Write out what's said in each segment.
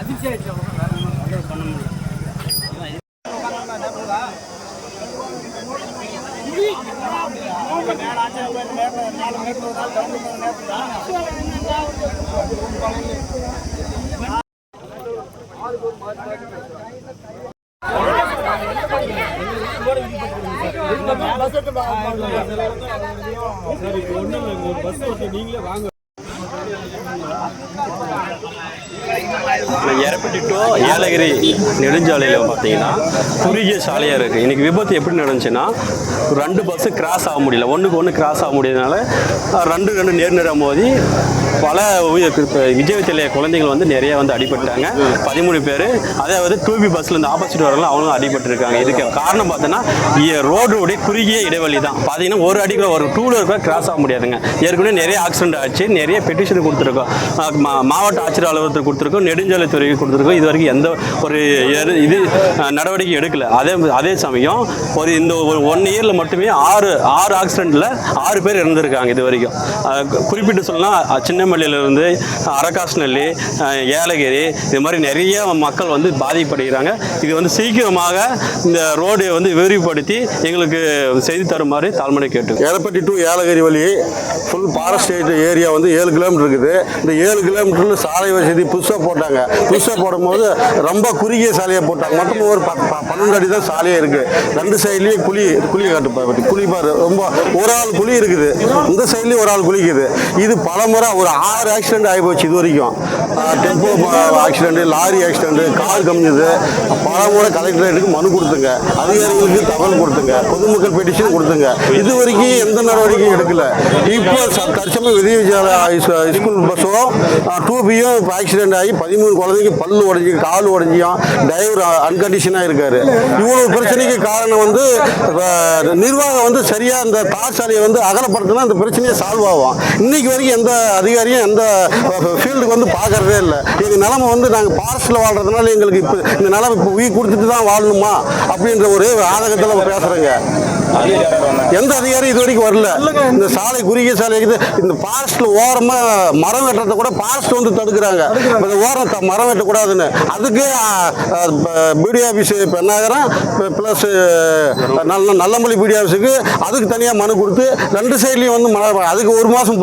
அதிர்ச்சி ஆயிடுச்சு பண்ண முடியும் நாலு மீட்டர் நாலு கிலோமீட்டர் நேரம் தான் எரப்பட்டி டு ஏலகிரி நெடுஞ்சாலையில் பார்த்தீங்கன்னா குறுகிய சாலையாக இருக்குது இன்றைக்கி விபத்து எப்படி நடந்துச்சுன்னா ரெண்டு பஸ்ஸு கிராஸ் ஆக முடியல. ஒன்றுக்கு ஒன்று கிராஸ் ஆக முடியாதனால அஹ், ரெண்டு ரெண்டு நேர் நேராக மோதி பல உயிர் விஜய் வித்தியாலய குழந்தைகள் வந்து நிறைய வந்து அடிபட்டாங்க பதிமூணு பேர். அதாவது டூபி பஸ்ஸில் இந்த ஆப்போசிட் வரலாம் அவங்களும் அடிபட்டிருக்காங்க. இதுக்கு காரணம் பார்த்தோன்னா ரோடுடைய குறுகிய இடைவெளி தான். பார்த்தீங்கன்னா ஒரு அடி ஒரு டூ வீலர் கூட கிராஸ் ஆக முடியாதுங்க. ஏற்கனவே நிறைய ஆக்சிடென்ட் ஆச்சு. நிறைய பெட்டிஷன் கொடுத்துருக்கோம். மா- மாவட்ட ஆட்சியர் அலுவலகத்துக்கு கொடுத்துருக்கோம். நெடுஞ்சாலைத்துறைக்கு கொடுத்துருக்கோம். இது வரைக்கும் எந்த ஒரு எரு- இது நடவடிக்கை எடுக்கல. அதே அதே சமயம் ஒரு இந்த ஒரு ஒன் இயரில் மட்டுமே ஆறு ஆறு ஆக்சிடெண்ட்டில் ஆறு பேர் இறந்துருக்காங்க இது வரைக்கும். குறிப்பிட்டு சொல்லலாம் சின்னமல்லியிலிருந்து அரக்காஷ்நல்லி ஏலகிரி இது மாதிரி நிறைய மக்கள் வந்து பாதிப்படுகிறாங்க இது வந்து சீக்கிரமாக இந்த ரோடை வந்து விரிவுபடுத்தி எங்களுக்கு செய்து தருமாறு தாழ்மனை கேட்டு ஏலப்பட்டி டு ஏலகிரி வழி ஃபுல் ஃபாரஸ்ட் ஏரியா வந்து ஏழு கிலோமீட்டர் இருக்குது. இந்த ஏழு கிலோமீட்டரில் சாலை வசதி புதுசாக போட்டாங்க. புதுசாக போடும்போது ரொம்ப குறுகிய சாலையை போட்டாங்க. மொத்தம் ஒரு ப- பன்னெண்டு அடி தான் சாலையே இருக்குது ரெண்டு சைட்லேயும் குழி குழி காட்டு குழி பாரு ரொம்ப ஒரு ஆள் குழி இருக்குது. இந்த சைட்லேயும் ஒரு ஆள் குளிக்குது. இது பல முறை ஒரு ஆறு ஆக்சிடென்ட் ஆகி போச்சு இது வரைக்கும். Tempo accident lorry accident car கம்மிது பல முறை கலெக்டரேட்டுக்கு மனு கொடுத்துங்க. அதிகாரிகளுக்கு தகவல் கொடுத்துங்க. பொதுமக்கள் பெட்டிஷன் கொடுத்துங்க. இது வரைக்கும் எந்த நடவடிக்கையும் எடுக்கல. இப்போ தற்சமயம் விதி விஜயாலயா ஸ்கூல் பஸ்ஸும் டூ பியும் இப்போ ஆக்சிடென்ட் ஆகி பதிமூணு குழந்தைங்க பல்லு உடஞ்சி கால் உடஞ்சியும் டிரைவர் அன்கண்டிஷனாக இருக்காரு. இவ்வளோ பிரச்சனைக்கு காரணம் வந்து நிர்வாகம் வந்து சரியாக இந்த தார் சாலையை வந்து அகலப்படுத்தினா இந்த பிரச்சனையை சால்வ் ஆகும். இன்னைக்கு வரைக்கும் எந்த அதிகாரியும் எந்த ஃபீல்டுக்கு வந்து பார்க்கறது இல்லை. எங்கள் நிலமை வந்து நாங்கள் பாரஸ்டில் வாழ்றதுனால எங்களுக்கு இப்போ இந்த நிலமை இப்போ உயிர் கொடுத்துட்டு தான் வாழணுமா அப்படின்ற ஒரு ஆதகத்தில் பேசுகிறேங்க எந்த அதிகாரியும் இது வரைக்கும் வரல. இந்த சாலை குறுகிய சாலை இந்த ஃபாரஸ்ட்ல ஓரமா மரம் வெட்டுறத கூட பாரஸ்ட் வந்து தடுக்கிறாங்க. இந்த ஓரம் மரம் வெட்டக்கூடாதுன்னு. அதுக்கு பிடி ஆஃபீஸ் பெண்ணாகரம் ப்ளஸ் நல்ல நல்லமல்லி பிடி ஆஃபீஸுக்கு அதுக்கு தனியாக மனு கொடுத்து ரெண்டு சைட்லேயும் வந்து மழை அதுக்கு ஒரு மாதம்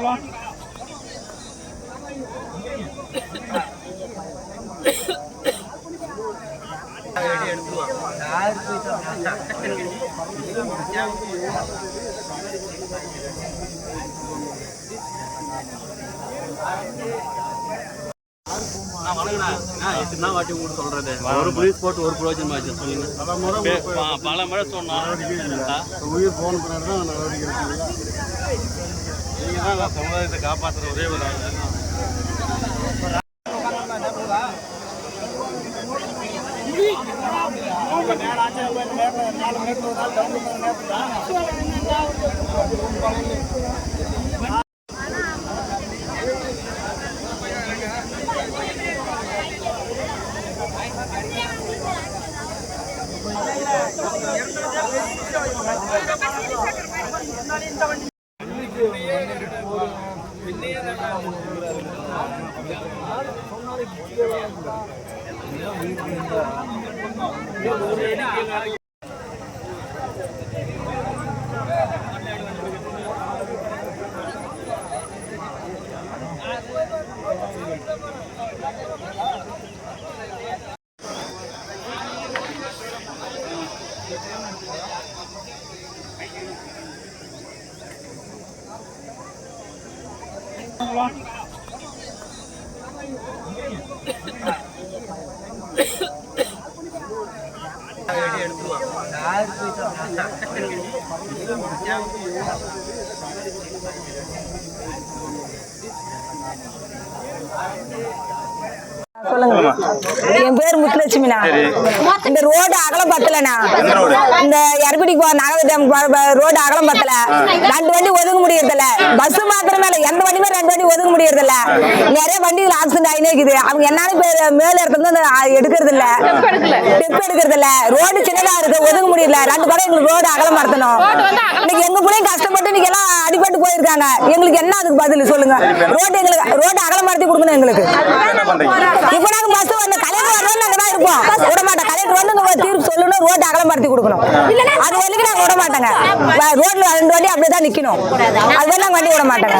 போகிறானுங்க வாட்டி உங்களுக்கு சொல்றது ஒரு போலீஸ் போட்டு ஒரு பிரயோஜனம் ஆச்சு சொல்லுங்க. ப- பல முறை சொன்னோம் உயிர் போன பின்னாடி தான் நடவடிக்கை நீங்கள் தான் சமுதாயத்தை காப்பாற்றுற ஒரே ஒரு నేడు నేడు నేడు నేడు ஆள் சொல்லுங்க. என் பேர் முத்துலட்சுமிண்ணா. இந்த ரோடு அகலம் பத்தலண்ணா. இந்த எரப்பிடிக்கு போற நகர ரோடு அகலம் பத்தல. ரெண்டு வண்டி ஒதுங்க முடியறதில்ல. பஸ் மாத்திரமே இல்ல. எந்த வண்டியுமே ரெண்டு வண்டி ஒதுங்க முடியறதில்ல. நிறைய வண்டிகள் ஆக்சிடென்ட் ஆகினே இருக்குது. அவங்க பேர் மேல இடத்துல எடுக்கிறது இல்ல ஸ்டெப் எடுக்கிறது இல்ல ரோடு சின்னதா இருக்கு. ஒதுங்க முடியல. ரெண்டு படம் எங்களுக்கு ரோடு அகலம் படுத்தணும் இன்னைக்கு எங்க பிள்ளைங்க கஷ்டப்பட்டு இன்னைக்கு எல்லாம் அடிபட்டு போயிருக்காங்க. எங்களுக்கு என்ன அதுக்கு பதில் சொல்லுங்க. ரோடு எங்களுக்கு ரோடு அகலம் படுத்தி கொடுக்கணும் எங்களுக்கு. இப்ப நாங்க பஸ் வந்து கலெக்டர் தான் இருப்போம் விட மாட்டோம் கலெக்டர் வந்து உங்க தீர்ப்பு சொல்லணும் ரோட்டு அகலப்படுத்தி கொடுக்கணும். அது வரைக்கும் விட மாட்டோங்க ரோட்ல ரெண்டு வண்டி அப்படியே தான் நிக்கணும். அது வரைக்கும் நாங்க வண்டி விட மாட்டோங்க